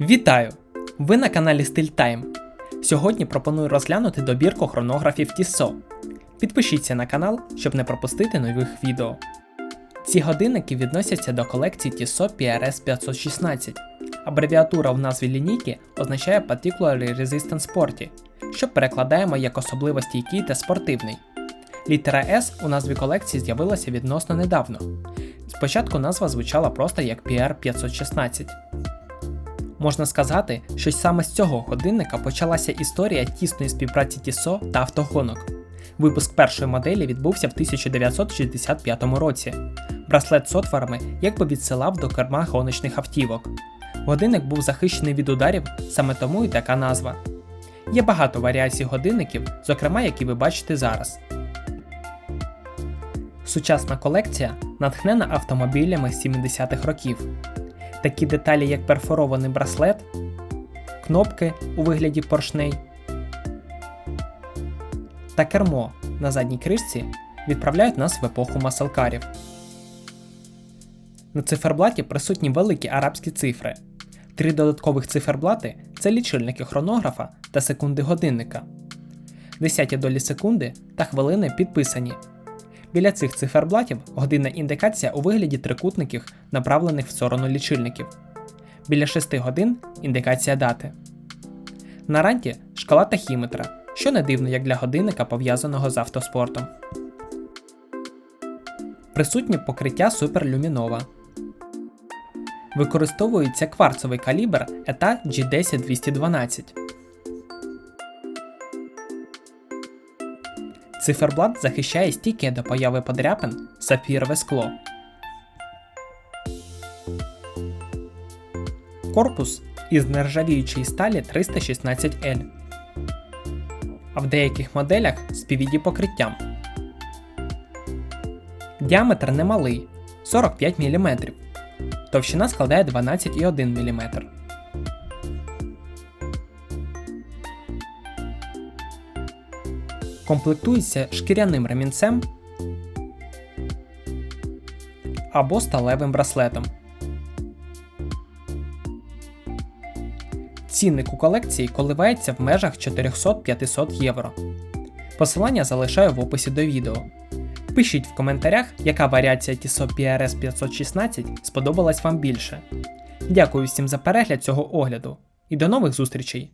Вітаю! Ви на каналі Style Time. Сьогодні пропоную розглянути добірку хронографів Tissot. Підпишіться на канал, щоб не пропустити нових відео. Ці годинники відносяться до колекції Tissot PRS 516. Абревіатура в назві лінійки означає Particularly Resistant Sporty, що перекладаємо як особливо стійкий та спортивний. Літера S у назві колекції з'явилася відносно недавно. Спочатку назва звучала просто як PR 516. Можна сказати, що саме з цього годинника почалася історія тісної співпраці Tissot та автогонок. Випуск першої моделі відбувся в 1965 році. Браслет з отворами якби відсилав до керма гоночних автівок. Годинник був захищений від ударів, саме тому і така назва. Є багато варіацій годинників, зокрема, які ви бачите зараз. Сучасна колекція натхнена автомобілями 70-х років. Такі деталі, як перфорований браслет, кнопки у вигляді поршней та кермо на задній кришці відправляють нас в епоху маселкарів. На циферблаті присутні великі арабські цифри. Три додаткових циферблати це лічильники хронографа та секунди годинника. Десяті долі секунди та хвилини підписані. Біля цих циферблатів годинна індикація у вигляді трикутників, направлених в сторону лічильників. Біля 6 годин індикація дати. На ранті шкала тахіметра, що не дивно як для годинника пов'язаного з автоспортом. Присутнє покриття суперлюмінова. Використовується кварцовий калібр ETA G10212. Циферблат захищає стійке до появи подряпин сапфірове скло. Корпус із нержавіючої сталі 316L. А в деяких моделях з PVD покриттям. Діаметр немалий 45 мм. Товщина складає 12,1 мм. Комплектується шкіряним ремінцем або сталевим браслетом. Цінник у колекції коливається в межах 400-500 євро. Посилання залишаю в описі до відео. Пишіть в коментарях, яка варіація Tissot PRS 516 сподобалась вам більше. Дякую всім за перегляд цього огляду і до нових зустрічей!